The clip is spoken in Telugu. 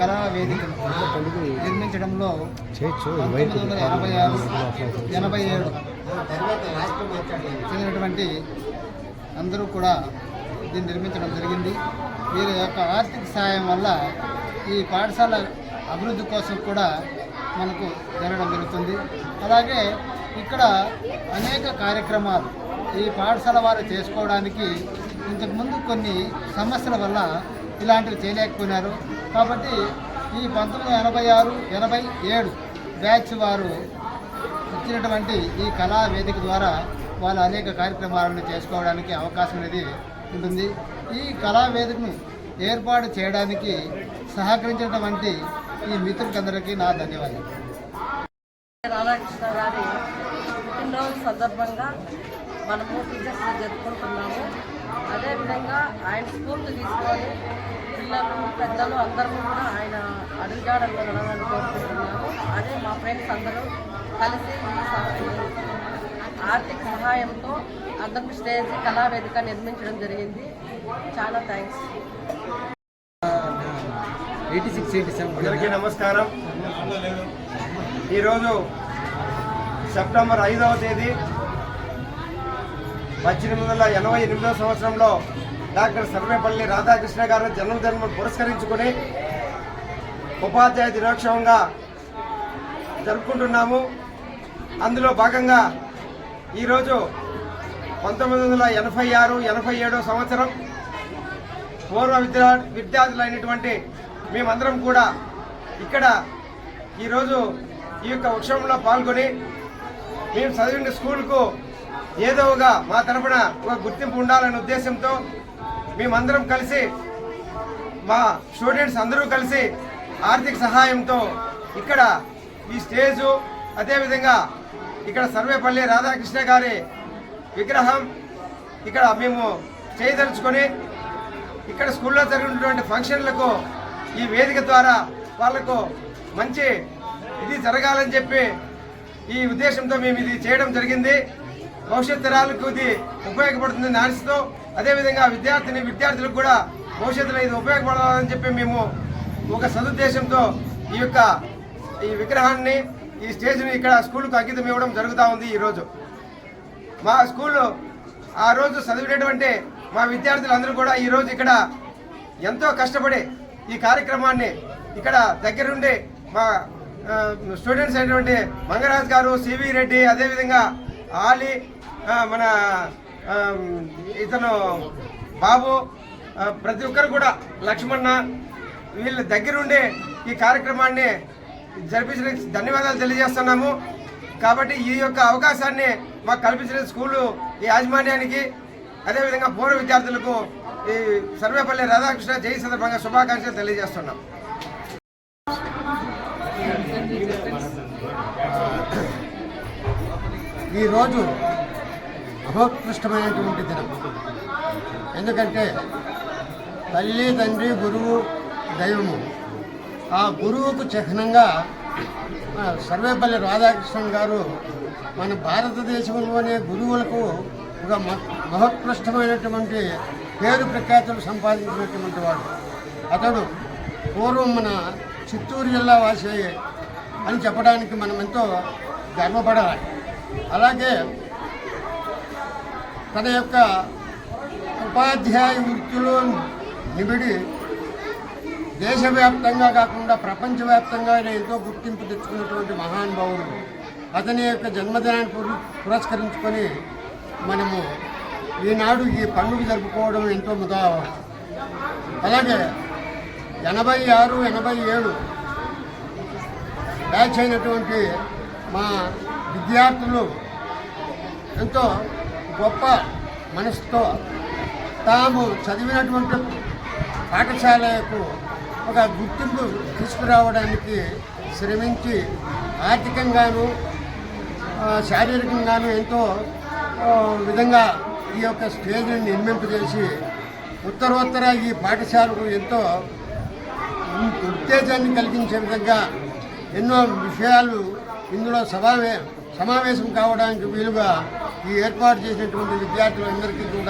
కళా వేదికను నిర్మించడంలో పంతొమ్మిది వందల ఎనభై ఆరు ఎనభై ఏడు. చెందినటువంటి అందరూ కూడా దీన్ని నిర్మించడం జరిగింది. వీరి యొక్క ఆర్థిక సహాయం వల్ల ఈ పాఠశాల అభివృద్ధి కోసం కూడా మనకు జరగడం జరుగుతుంది. అలాగే ఇక్కడ అనేక కార్యక్రమాలు ఈ పాఠశాల వారు చేసుకోవడానికి ఇంతకుముందు కొన్ని సమస్యల వల్ల ఇలాంటివి చేయలేకపోయినారు. కాబట్టి ఈ పంతొమ్మిది ఎనభై ఆరు ఎనభై ఏడు బ్యాచ్ వారు ఇచ్చినటువంటి ఈ కళా వేదిక ద్వారా వాళ్ళు అనేక కార్యక్రమాలను చేసుకోవడానికి అవకాశం అనేది ఉంటుంది. ఈ కళా వేదికను ఏర్పాటు చేయడానికి సహకరించినటువంటి ఈ మిత్రులందరికీ నా ధన్యవాదాలు. రాధాకృష్ణ గారి పుట్టినరోజు సందర్భంగా మనము టీచర్స్ జరుపుకుంటున్నాము. అదేవిధంగా ఆయన స్ఫూర్తి తీసుకొని పిల్లలు పెద్దలు అందరూ కూడా ఆయన అడుగుజాడల్లో నడవాలని కోరుకుంటున్నాము. అదే మా ఫ్రెండ్స్ అందరూ కలిసి ఆర్థిక సహాయంతో అందరికి స్టేజ్ కళావేదిక నిర్మించడం జరిగింది. చాలా thanks eighty six eighty seven అందరికీ నమస్కారం. ఈరోజు సెప్టెంబర్ ఐదవ తేదీ పద్దెనిమిది వందల ఎనభై ఎనిమిదవ సంవత్సరంలో డాక్టర్ సర్వేపల్లి రాధాకృష్ణ గారు జన్మదినం పురస్కరించుకుని ఉపాధ్యాయ దినోత్సవంగా జరుపుకుంటున్నాము. అందులో భాగంగా ఈరోజు పంతొమ్మిది వందల ఎనభై ఆరు ఎనభై ఏడో సంవత్సరం పూర్వ విద్యా విద్యార్థులైనటువంటి మేమందరం కూడా ఇక్కడ ఈరోజు ఈ యొక్క ఉత్సవంలో పాల్గొని మేము చదివిన స్కూల్కు ఏదో ఒక మా తరపున ఒక గుర్తింపు ఉండాలనే ఉద్దేశంతో మేమందరం కలిసి మా స్టూడెంట్స్ అందరూ కలిసి ఆర్థిక సహాయంతో ఇక్కడ ఈ స్టేజు అదేవిధంగా ఇక్కడ సర్వేపల్లి రాధాకృష్ణ గారి విగ్రహం ఇక్కడ మేము చేయదలుచుకొని ఇక్కడ స్కూల్లో జరిగినటువంటి ఫంక్షన్లకు ఈ వేదిక ద్వారా వాళ్ళకు మంచి ఇది జరగాలని చెప్పి ఈ ఉద్దేశంతో మేము ఇది చేయడం జరిగింది. భవిష్యత్ తరాలకు ఇది ఉపయోగపడుతుందని ఆశతో అదేవిధంగా విద్యార్థిని విద్యార్థులకు కూడా భవిష్యత్తులో ఇది ఉపయోగపడాలని చెప్పి మేము ఒక సదుద్దేశంతో ఈ యొక్క ఈ విగ్రహాన్ని ఈ స్టేజ్ని ఇక్కడ స్కూల్కు అంకితం ఇవ్వడం జరుగుతూ ఉంది ఈరోజు. మా స్కూల్లో ఆ రోజు చదివినటువంటి మా విద్యార్థులందరూ కూడా ఈరోజు ఇక్కడ ఎంతో కష్టపడి ఈ కార్యక్రమాన్ని ఇక్కడ దగ్గరుండి మా స్టూడెంట్స్ అయినటువంటి మంగరాజ్ గారు సివి రెడ్డి అదేవిధంగా ఆలి మన ఇతను బాబు ప్రతి ఒక్కరు కూడా లక్ష్మణ వీళ్ళ దగ్గరుండి ఈ కార్యక్రమాన్ని జరిపించిన ధన్యవాదాలు తెలియజేస్తున్నాము. కాబట్టి ఈ యొక్క అవకాశాన్ని మాకు కల్పించిన స్కూలు ఈ యాజమాన్యానికి అదేవిధంగా పూర్వ విద్యార్థులకు ఈ సర్వేపల్లి రాధాకృష్ణ జయ సందర్భంగా శుభాకాంక్షలు తెలియజేస్తున్నాం. ఈరోజు అభోత్కృష్టమైనటువంటి దినం. ఎందుకంటే తల్లి తండ్రి గురువు దైవము. ఆ గురువుకు చిహ్నంగా సర్వేపల్లి రాధాకృష్ణన్ గారు మన భారతదేశంలోనే గురువులకు ఒక మహోత్కృష్టమైనటువంటి పేరు ప్రఖ్యాతులు సంపాదించినటువంటి వాడు. అతడు పూర్వం మన చిత్తూరు జిల్లా వాసి అని చెప్పడానికి మనం ఎంతో గర్వపడాలి. అలాగే తన యొక్క ఉపాధ్యాయ వృత్తిలో నిబిడి దేశవ్యాప్తంగా కాకుండా ప్రపంచవ్యాప్తంగా ఆయన ఎంతో గుర్తింపు తెచ్చుకున్నటువంటి మహానుభావుడు అతని యొక్క జన్మదినాన్ని పుర- పురస్కరించుకొని మనము ఈనాడు ఈ పండుగ జరుపుకోవడం ఎంతో ముదావహం. అలాగే ఎనభై ఆరు ఎనభై ఏడు బ్యాచ్ అయినటువంటి మా విద్యార్థులు ఎంతో గొప్ప మనసుతో తాము చదివినటువంటి పాఠశాలకు ఒక గుర్తింపు తీసుకురావడానికి శ్రమించి ఆర్థికంగాను శారీరకంగాను ఎంతో విధంగా ఈ యొక్క స్టేజ్ని నిర్మింపజేసి ఉత్తరోత్తర ఈ పాఠశాలకు ఎంతో ఉత్తేజాన్ని కలిగించే విధంగా ఎన్నో విషయాలు ఇందులో సమావే సమావేశం కావడానికి వీలుగా ఈ ఏర్పాటు చేసినటువంటి విద్యార్థులందరికీ కూడా